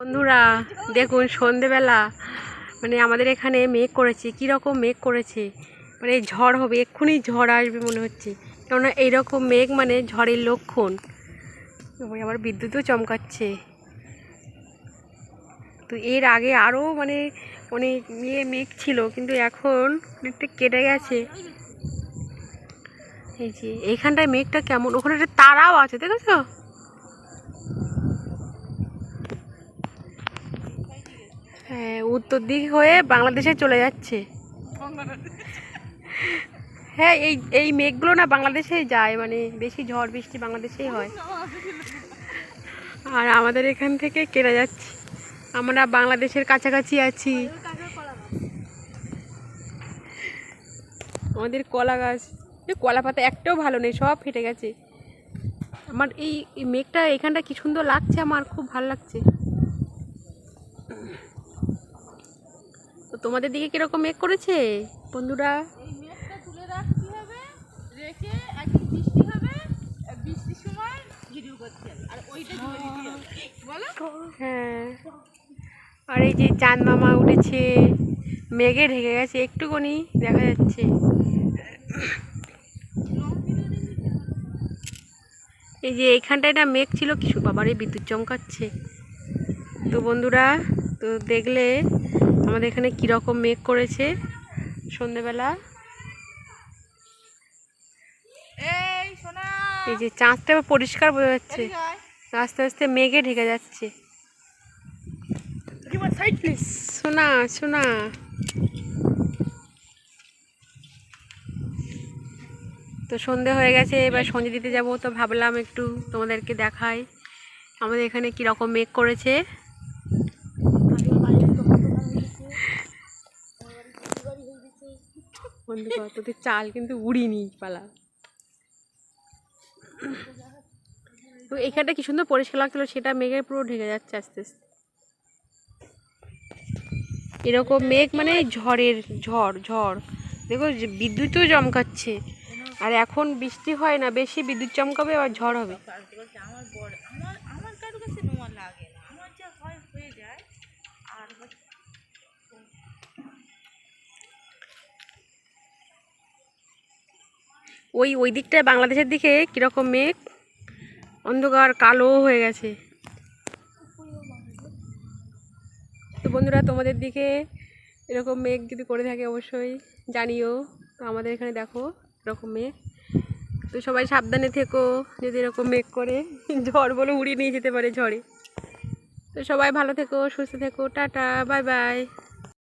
বন্ধুরা, দেখুন, সন্ধেবেলা মানে আমাদের এখানে মেঘ করেছে, কীরকম মেঘ করেছে মানে ঝড় হবে, এক্ষুনি ঝড় আসবে মনে হচ্ছে, কেননা এইরকম মেঘ মানে ঝড়ের লক্ষণ। আবার বিদ্যুৎও চমকাচ্ছে। তো এর আগে আরও মানে অনেক ইয়ে মেঘ ছিল, কিন্তু এখন অনেকটা কেটে গেছে। এই যে, এইখানটায় মেঘটা কেমন? ওখানে একটা তারাও আছে, দেখেছ? হ্যাঁ উত্তর দিক হয়ে বাংলাদেশে চলে যাচ্ছে। হ্যাঁ এই এই মেঘগুলো না বাংলাদেশেই যায় মানে বেশি ঝড় বৃষ্টি বাংলাদেশেই হয়। আর আমাদের এখান থেকে কেনা যাচ্ছে। আমরা বাংলাদেশের কাছাকাছি আছি। আমাদের কলা গাছ কলা পাতা একটাও ভালো নেই, সব ফেটে গেছে। আমার এই মেঘটা এখানটা কি সুন্দর লাগছে, আমার খুব ভালো লাগছে। তো তোমাদের দিকে কীরকম মেঘ করেছে বন্ধুরা? হ্যাঁ। আর এই যে চাঁদ মামা উঠেছে মেঘে ঢেকে গেছে একটুখানি দেখা যাচ্ছে। এই যে এইখানটায় না মেঘ ছিল কিছু বাবার এই বিদ্যুৎ চমকাচ্ছে। তো বন্ধুরা তো দেখলে আমাদের এখানে কীরকম মেঘ করেছে সন্ধেবেলা? এই সোনা। এই যে চাঁদটা পরিষ্কার বোঝা যাচ্ছে। আস্তে আস্তে মেঘে ঢেকে যাচ্ছে। শোনা শোনা তো সন্ধে হয়ে গেছে এবার সন্ধে দিতে যাব তো ভাবলাম একটু তোমাদেরকে দেখাই। আমাদের এখানে কি রকম মেঘ করেছে? বন্ধু তোদের চাল কিন্তু উড়িনি পালা। তো এখানটা কি সুন্দর পরিষ্কার লাগছিল, সেটা মেঘের পুরো ঢেকে যাচ্ছে আস্তে আস্তে। এরকম মেঘ মানে ঝড়ের ঝড় ঝড়। দেখো বিদ্যুৎও চমকাচ্ছে। আর এখন বৃষ্টি হয় না, বেশি বিদ্যুৎ চমকাবে আবার ঝড় হবে কালকে বলছে আমার বড় আমার আমার কারও কাছে নোয়া লাগে না আমার যা হয় হয়ে যায় আর হচ্ছে ওই ওই দিকটায় বাংলাদেশের দিকে কীরকম মেঘ? অন্ধকার, কালো হয়ে গেছে। তো বন্ধুরা, তোমাদের দিকে এরকম মেঘ যদি করে থাকে অবশ্যই জানিও। তো আমাদের এখানে দেখো এরকম মেঘ। তো সবাই সাবধানে থেকো যদি এরকম মেঘ করে। ঝড় বলে উড়িয়ে নিয়ে যেতে পারে ঝড়ে। তো সবাই ভালো থেকো, সুস্থ থেকো। Tata, bye bye.